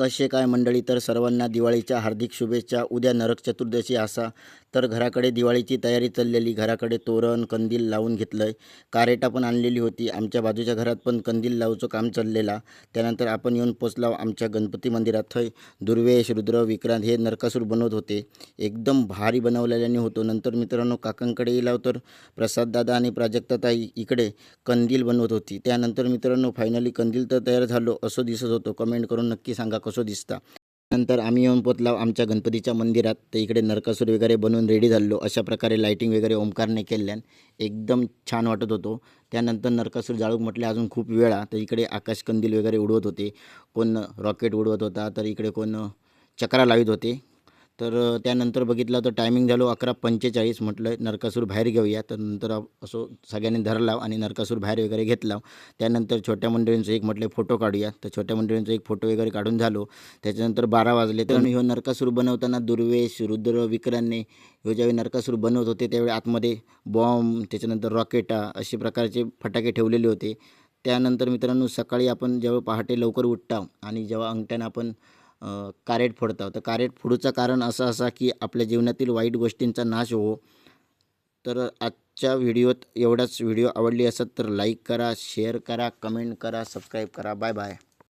कसे काय मंडळी? तर सर्वांना दिवाळीच्या हार्दिक शुभेच्छा. उद्या नरक चतुर्दशी असा. तर घराकडे दिवाळीची तयारी चाललेली. घराकडे तोरण कंदील लावून घेतलं आहे कारेटा पण आणलेली होती. आमच्या बाजूच्या घरात पण कंदील लावचं काम चाललेला. त्यानंतर आपण येऊन पोचलाव आमच्या गणपती मंदिरात. थंय दुर्वेश रुद्र विक्रांत हे नरकासूर बनवत होते. एकदम भारी बनवलेल्याने होतो. नंतर मित्रांनो काकांकडे येलाव तर प्रसाददादा आणि प्राजक्ताताई इकडे कंदील बनवत होती. त्यानंतर मित्रांनो फायनली कंदील तर तयार झालो. असं दिसत होतो. कमेंट करून नक्की सांगा कसं दिसता. नंतर आम्ही येऊन पोचलो आमच्या गणपतीच्या मंदिरात. तर इकडे नरकासूर वगैरे बनवून रेडी झालो. अशा प्रकारे लाईटिंग वगैरे ओंकारने केल्यान एकदम छान वाटत होतो. त्यानंतर नरकासूर जाळूक म्हटले अजून खूप वेळा तर इकडे आकाशकंदील वगैरे उडवत होते. कोण रॉकेट उडवत होता तर इकडे कोण चक्रा लावित होते. तर त्यानंतर बघितलं तर टायमिंग झालो अकरा पंचेचाळीस म्हटलं नरकासूर बाहेर घेऊया. तर नंतर असो सगळ्यांनी धरला आणि नरकासूर बाहेर वगैरे घेतला त्यानंतर छोट्या मंडळींचं एक म्हटलं फोटो काढूया. तर छोट्या मंडळींचा एक फोटो वगैरे काढून झालो. त्याच्यानंतर बारा वाजले. तर ह्यो नरकासूर बनवताना दुर्वेश रुद्र विक्रांतने ह्यो ज्यावेळी नरकासूर बनवत होते त्यावेळी आतमध्ये बॉम्ब त्याच्यानंतर रॉकेटा असे प्रकारचे फटाके ठेवलेले होते. त्यानंतर मित्रांनो सकाळी आपण जेव्हा पहाटे लवकर उठता आणि जेव्हा अंगठ्यानं आपण कारेट फोडतात तर कारेट फोडूचं कारण असं असा की आपल्या जीवनातील वाईट गोष्टींचा नाश हो तर आजच्या व्हिडिओत एवढाच. व्हिडिओ आवडली असत तर लाईक करा शेअर करा कमेंट करा सबस्क्राईब करा. Bye bye.